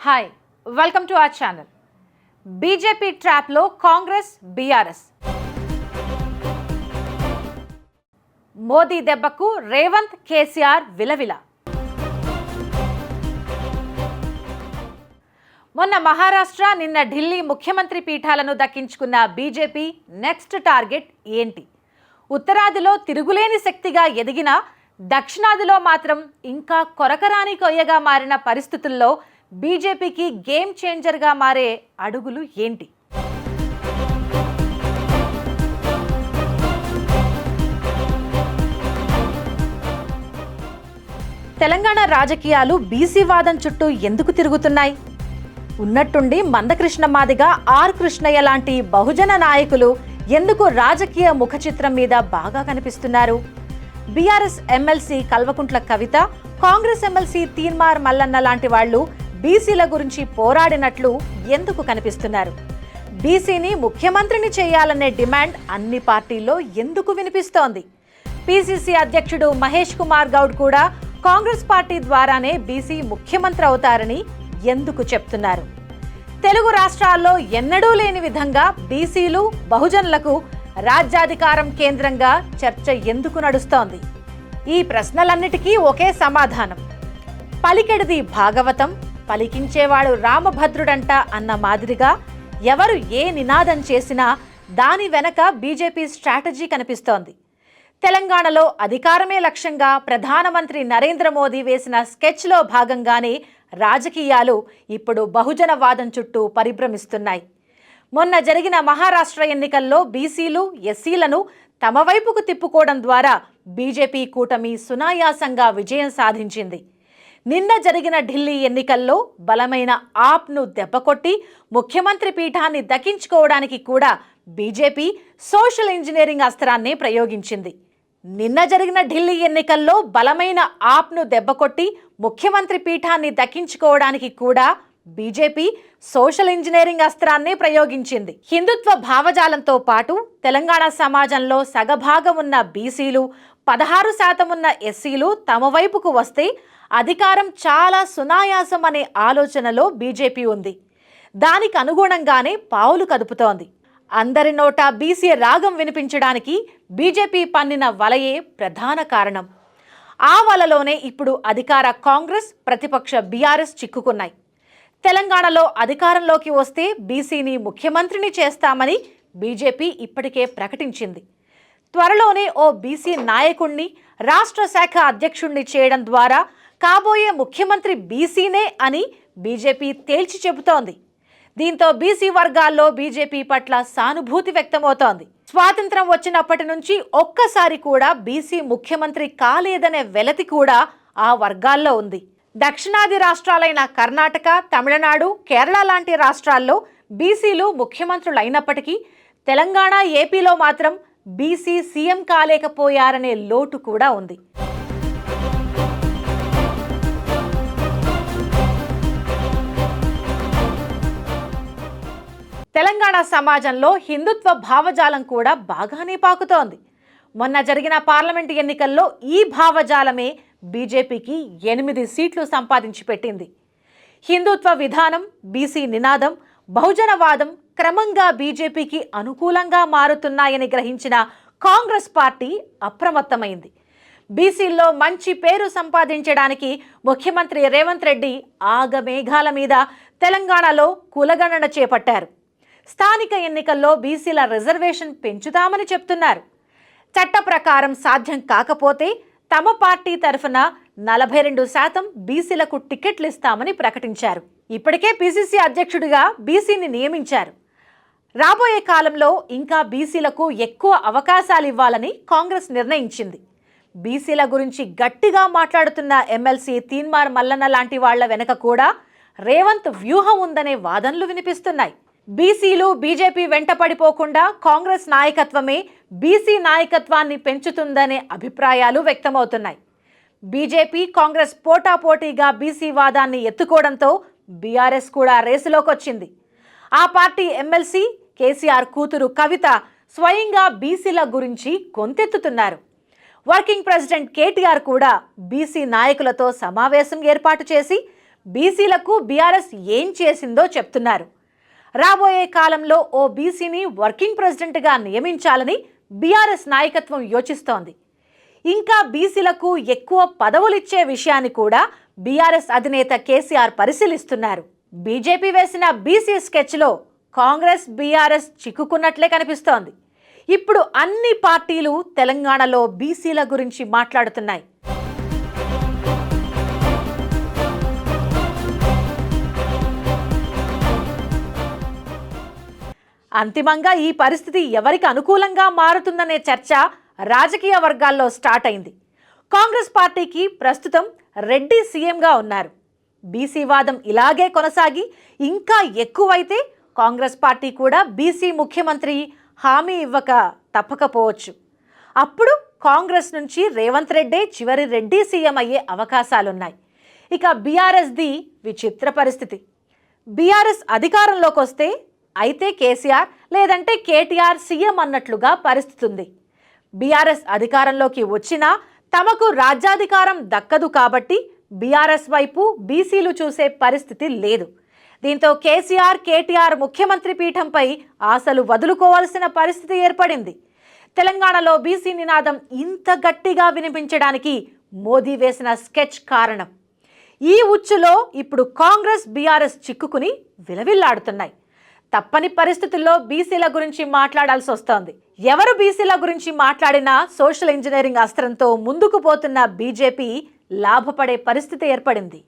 Hi welcome to our channel BJP ట్రాప్లో Congress BRS Modi దెబ్బకు రేవంత్ కేసీఆర్ విలవిల. మొన్న మహారాష్ట్ర నిన్న ఢిల్లీ ముఖ్యమంత్రి పీఠాలను దక్కించుకున్న బీజేపీ నెక్స్ట్ టార్గెట్ ఏంటి? ఉత్తరాదిలో తిరుగులేని శక్తిగా ఎదిగిన దక్షిణాదిలో మాత్రం ఇంకా కొరకరాని కొయ్యగా మారిన పరిస్థితుల్లో బీజేపీకి గేమ్ చేంజర్గా మారే అడుగులు ఏంటి? తెలంగాణ రాజకీయాలు బీసీ వాదం చుట్టూ ఎందుకు తిరుగుతున్నాయి? ఉన్నట్టుండి మందకృష్ణ మాదిగా ఆర్ కృష్ణయ్య లాంటి బహుజన నాయకులు ఎందుకు రాజకీయ ముఖ చిత్రం మీద బాగా కనిపిస్తున్నారు? BRS MLC Kalvakuntla Kavitha Congress MLC Teenmar Mallanna లాంటి వాళ్ళు బీసీల గురించి పోరాడినట్లు ఎందుకు కనిపిస్తున్నారు? బీసీని ముఖ్యమంత్రిని చేయాలనే డిమాండ్ అన్ని పార్టీల్లో ఎందుకు వినిపిస్తోంది? పిసిసి అధ్యక్షుడు మహేష్ కుమార్ గౌడ్ కూడా కాంగ్రెస్ పార్టీ ద్వారానే బీసీ ముఖ్యమంత్రి అవుతారని ఎందుకు చెప్తున్నారు? తెలుగు రాష్ట్రాల్లో ఎన్నడూ లేని విధంగా బీసీలు బహుజనులకు రాజ్యాధికారం కేంద్రంగా చర్చ ఎందుకు నడుస్తోంది? ఈ ప్రశ్నలన్నిటికీ ఒకే సమాధానం. పలికెడిది భాగవతం పలికించేవాడు రామభద్రుడంట అన్న మాదిరిగా ఎవరు ఏ నినాదం చేసినా దాని వెనక బీజేపీ స్ట్రాటజీ కనిపిస్తోంది. తెలంగాణలో అధికారమే లక్ష్యంగా ప్రధానమంత్రి నరేంద్ర మోదీ వేసిన స్కెచ్లో భాగంగానే రాజకీయాలు ఇప్పుడు బహుజనవాదం చుట్టూ పరిభ్రమిస్తున్నాయి. మొన్న జరిగిన మహారాష్ట్ర ఎన్నికల్లో బీసీలు ఎస్సీలను తమ వైపుకు తిప్పుకోవడం ద్వారా బీజేపీ కూటమి సునాయాసంగా విజయం సాధించింది. నిన్న జరిగిన ఢిల్లీ ఎన్నికల్లో బలమైన ఆప్ను దెబ్బకొట్టి ముఖ్యమంత్రి పీఠాన్ని దక్కించుకోవడానికి కూడా బీజేపీ సోషల్ ఇంజనీరింగ్ అస్త్రాన్ని ప్రయోగించింది. నిన్న జరిగిన ఢిల్లీ ఎన్నికల్లో బలమైన ఆప్ను దెబ్బకొట్టి ముఖ్యమంత్రి పీఠాన్ని దక్కించుకోవడానికి కూడా బీజేపీ సోషల్ ఇంజనీరింగ్ అస్త్రాన్ని ప్రయోగించింది. హిందుత్వ భావజాలంతో పాటు తెలంగాణ సమాజంలో సగభాగం ఉన్న బీసీలు పదహారు శాతం ఉన్న ఎస్సీలు తమ వైపుకు వస్తే అధికారం చాలా సునాయాసం అనే ఆలోచనలో బీజేపీ ఉంది. దానికి అనుగుణంగానే పావులు కదుపుతోంది. అందరి నోట బీసీ రాగం వినిపించడానికి బీజేపీ పన్నిన వలయే ప్రధాన కారణం. ఆ వలలోనే ఇప్పుడు అధికార కాంగ్రెస్ ప్రతిపక్ష బీఆర్ఎస్ చిక్కుకున్నాయి. తెలంగాణలో అధికారంలోకి వస్తే బీసీని ముఖ్యమంత్రిని చేస్తామని బీజేపీ ఇప్పటికే ప్రకటించింది. త్వరలోనే ఓ బీసీ నాయకుణ్ణి రాష్ట్ర శాఖ అధ్యక్షుణ్ణి చేయడం ద్వారా కాబోయే ముఖ్యమంత్రి బీసీనే అని బీజేపీ తేల్చి చెబుతోంది. దీంతో బీసీ వర్గాల్లో బీజేపీ పట్ల సానుభూతి వ్యక్తమవుతోంది. స్వాతంత్రం వచ్చినప్పటి నుంచి ఒక్కసారి కూడా బీసీ ముఖ్యమంత్రి కాలేదనే వెలతి కూడా ఆ వర్గాల్లో ఉంది. దక్షిణాది రాష్ట్రాలైన కర్ణాటక తమిళనాడు కేరళ లాంటి రాష్ట్రాల్లో బీసీలు ముఖ్యమంత్రులు అయినప్పటికీ తెలంగాణ ఏపీలో మాత్రం బీసీ సీఎం కాలేకపోయారనే లోటు కూడా ఉంది. తెలంగాణ సమాజంలో హిందుత్వ భావజాలం కూడా బాగానే పాకుతోంది. మొన్న జరిగిన పార్లమెంటు ఎన్నికల్లో ఈ భావజాలమే బీజేపీకి ఎనిమిది సీట్లు సంపాదించి పెట్టింది. హిందుత్వ విధానం బీసీ నినాదం బహుజనవాదం క్రమంగా బీజేపీకి అనుకూలంగా మారుతున్నాయని గ్రహించిన కాంగ్రెస్ పార్టీ అప్రమత్తమైంది. బీసీల్లో మంచి పేరు సంపాదించడానికి ముఖ్యమంత్రి రేవంత్ రెడ్డి ఆగమేఘాల మీద తెలంగాణలో కులగణన చేపట్టారు. స్థానిక ఎన్నికల్లో బీసీల రిజర్వేషన్ పెంచుతామని చెప్తున్నారు. చట్ట ప్రకారం సాధ్యం కాకపోతే తమ పార్టీ తరఫున నలభై రెండు శాతం బీసీలకు టికెట్లు ఇస్తామని ప్రకటించారు. ఇప్పటికే పిసిసి అధ్యక్షుడిగా బీసీని నియమించారు. రాబోయే కాలంలో ఇంకా బీసీలకు ఎక్కువ అవకాశాలు ఇవ్వాలని కాంగ్రెస్ నిర్ణయించింది. బీసీల గురించి గట్టిగా మాట్లాడుతున్న ఎమ్మెల్సీ తీన్మార్ మల్లన్న లాంటి వాళ్ళ వెనక కూడా రేవంత్ వ్యూహం ఉందనే వాదనలు వినిపిస్తున్నాయి. బీసీలు బీజేపీ వెంట పడిపోకుండా కాంగ్రెస్ నాయకత్వమే బీసీ నాయకత్వాన్ని పెంచుతుందనే అభిప్రాయాలు వ్యక్తమవుతున్నాయి. బీజేపీ కాంగ్రెస్ పోటాపోటీగా బీసీ వాదాన్ని ఎత్తుకోవడంతో బీఆర్ఎస్ కూడా రేసులోకి వచ్చింది ఆ పార్టీ ఎమ్మెల్సీ కేసీఆర్ కూతురు కవిత స్వయంగా బీసీల గురించి గొంతెత్తుతున్నారు. వర్కింగ్ ప్రెసిడెంట్ కేటీఆర్ కూడా బీసీ నాయకులతో సమావేశం ఏర్పాటు చేసి బీసీలకు బీఆర్ఎస్ ఏం చేసిందో చెప్తున్నారు. రాబోయే కాలంలో ఓ బీసీని వర్కింగ్ ప్రెసిడెంట్గా నియమించాలని బీఆర్ఎస్ నాయకత్వం యోచిస్తోంది. ఇంకా బీసీలకు ఎక్కువ పదవులిచ్చే విషయాన్ని కూడా బీఆర్ఎస్ అధినేత కేసీఆర్ పరిశీలిస్తున్నారు. బీజేపీ వేసిన బీసీ స్కెచ్లో కాంగ్రెస్ బీఆర్ఎస్ చిక్కుకున్నట్లే కనిపిస్తోంది. ఇప్పుడు అన్ని పార్టీలు తెలంగాణలో బీసీల గురించి మాట్లాడుతున్నాయి. అంతిమంగా ఈ పరిస్థితి ఎవరికి అనుకూలంగా మారుతుందనే చర్చ రాజకీయ వర్గాల్లో స్టార్ట్ అయింది. కాంగ్రెస్ పార్టీకి ప్రస్తుతం రెడ్డి సీఎంగా ఉన్నారు. బీసీ వాదం ఇలాగే కొనసాగి ఇంకా ఎక్కువైతే కాంగ్రెస్ పార్టీ కూడా బీసీ ముఖ్యమంత్రి హామీ ఇవ్వక తప్పకపోవచ్చు. అప్పుడు కాంగ్రెస్ నుంచి రేవంత్ రెడ్డే చివరి రెడ్డి సీఎం అయ్యే అవకాశాలున్నాయి. ఇక బీఆర్ఎస్ది విచిత్ర పరిస్థితి. బీఆర్ఎస్ అధికారంలోకి వస్తే అయితే కేసీఆర్ లేదంటే కేటీఆర్ సీఎం అన్నట్లుగా పరిస్థితుంది. బీఆర్ఎస్ అధికారంలోకి వచ్చినా తమకు రాజ్యాధికారం దక్కదు కాబట్టి బీఆర్ఎస్ వైపు బీసీలు చూసే పరిస్థితి లేదు. దీంతో కేసీఆర్ కేటీఆర్ ముఖ్యమంత్రి పీఠంపై ఆశలు వదులుకోవాల్సిన పరిస్థితి ఏర్పడింది. తెలంగాణలో బీసీ నినాదం ఇంత గట్టిగా వినిపించడానికి మోదీ వేసిన స్కెచ్ కారణం. ఈ ఉచ్చులో ఇప్పుడు కాంగ్రెస్ బీఆర్ఎస్ చిక్కుకుని విలవిల్లాడుతున్నాయి. తప్పని పరిస్థితుల్లో బీసీల గురించి మాట్లాడాల్సి వస్తోంది. ఎవరు బీసీల గురించి మాట్లాడినా సోషల్ ఇంజనీరింగ్ అస్త్రంతో ముందుకు పోతున్న బీజేపీ లాభపడే పరిస్థితి ఏర్పడింది.